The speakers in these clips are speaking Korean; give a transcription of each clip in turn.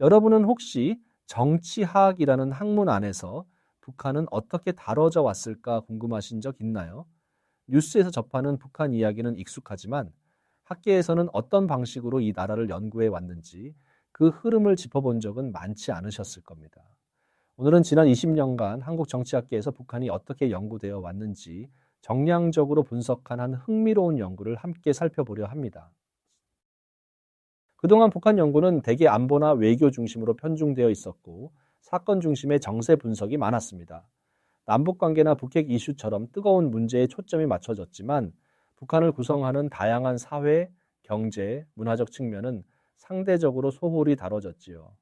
여러분은 혹시 정치학이라는 학문 안에서 북한은 어떻게 다뤄져 왔을까 궁금하신 적 있나요? 뉴스에서 접하는 북한 이야기는 익숙하지만 학계에서는 어떤 방식으로 이 나라를 연구해 왔는지 그 흐름을 짚어본 적은 많지 않으셨을 겁니다. 오늘은 지난 20년간 한국 정치학계에서 북한이 어떻게 연구되어 왔는지 정량적으로 분석한 한 흥미로운 연구를 함께 살펴보려 합니다. 그동안 북한 연구는 대개 안보나 외교 중심으로 편중되어 있었고 사건 중심의 정세 분석이 많았습니다. 남북 관계나 북핵 이슈처럼 뜨거운 문제에 초점이 맞춰졌지만 북한을 구성하는 다양한 사회, 경제, 문화적 측면은 상대적으로 소홀히 다뤄졌지요.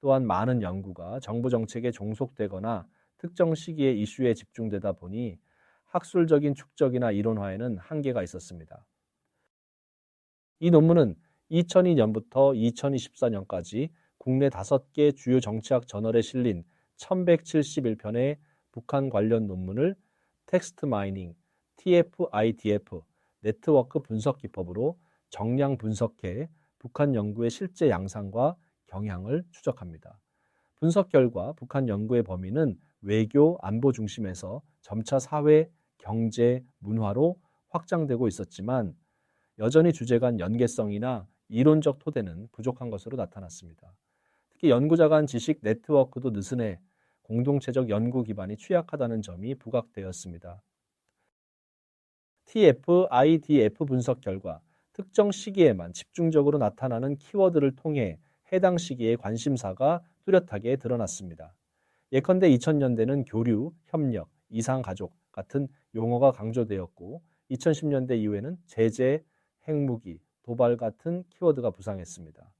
또한 많은 연구가 정부 정책에 종속되거나 특정 시기에 이슈에 집중되다 보니 학술적인 축적이나 이론화에는 한계가 있었습니다. 이 논문은 2002년부터 2024년까지 국내 5개 주요 정치학 저널에 실린 1171편의 북한 관련 논문을 텍스트 마이닝, TF-IDF, 네트워크 분석 기법으로 정량 분석해 북한 연구의 실제 양상과 경향을 추적합니다. 분석 결과 북한 연구의 범위는 외교, 안보 중심에서 점차 사회, 경제, 문화로 확장되고 있었지만 여전히 주제 간 연계성이나 이론적 토대는 부족한 것으로 나타났습니다. 특히 연구자 간 지식 네트워크도 느슨해 공동체적 연구 기반이 취약하다는 점이 부각되었습니다. TF, IDF 분석 결과 특정 시기에만 집중적으로 나타나는 키워드를 통해 해당 시기의 관심사가 뚜렷하게 드러났습니다. 예컨대 2000년대는 교류, 협력, 이상가족 같은 용어가 강조되었고 2010년대 이후에는 제재, 핵무기, 도발 같은 키워드가 부상했습니다.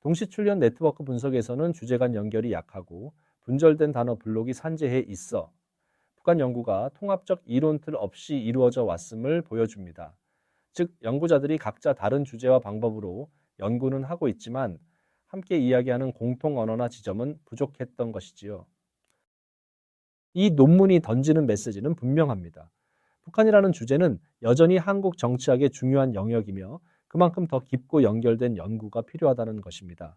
동시 출연 네트워크 분석에서는 주제 간 연결이 약하고 분절된 단어 블록이 산재해 있어 북한 연구가 통합적 이론 틀 없이 이루어져 왔음을 보여줍니다. 즉, 연구자들이 각자 다른 주제와 방법으로 연구는 하고 있지만 함께 이야기하는 공통 언어나 지점은 부족했던 것이지요. 이 논문이 던지는 메시지는 분명합니다. 북한이라는 주제는 여전히 한국 정치학의 중요한 영역이며 그만큼 더 깊고 연결된 연구가 필요하다는 것입니다.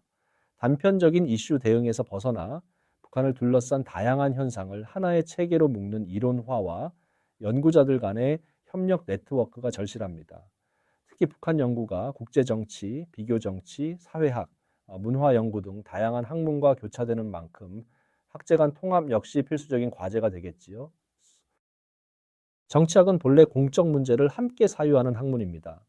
단편적인 이슈 대응에서 벗어나 북한을 둘러싼 다양한 현상을 하나의 체계로 묶는 이론화와 연구자들 간의 협력 네트워크가 절실합니다. 특히 북한 연구가 국제 정치, 비교 정치, 사회학, 어, 문화 연구 등 다양한 학문과 교차되는 만큼 학제 간 통합 역시 필수적인 과제가 되겠지요. 정치학은 본래 공적 문제를 함께 사유하는 학문입니다.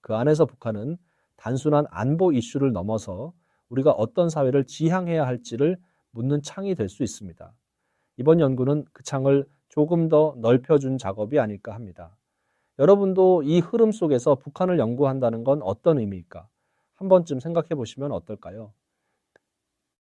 그 안에서 북한은 단순한 안보 이슈를 넘어서 우리가 어떤 사회를 지향해야 할지를 묻는 창이 될 수 있습니다. 이번 연구는 그 창을 조금 더 넓혀준 작업이 아닐까 합니다. 여러분도 이 흐름 속에서 북한을 연구한다는 건 어떤 의미일까? 한 번쯤 생각해 보시면 어떨까요?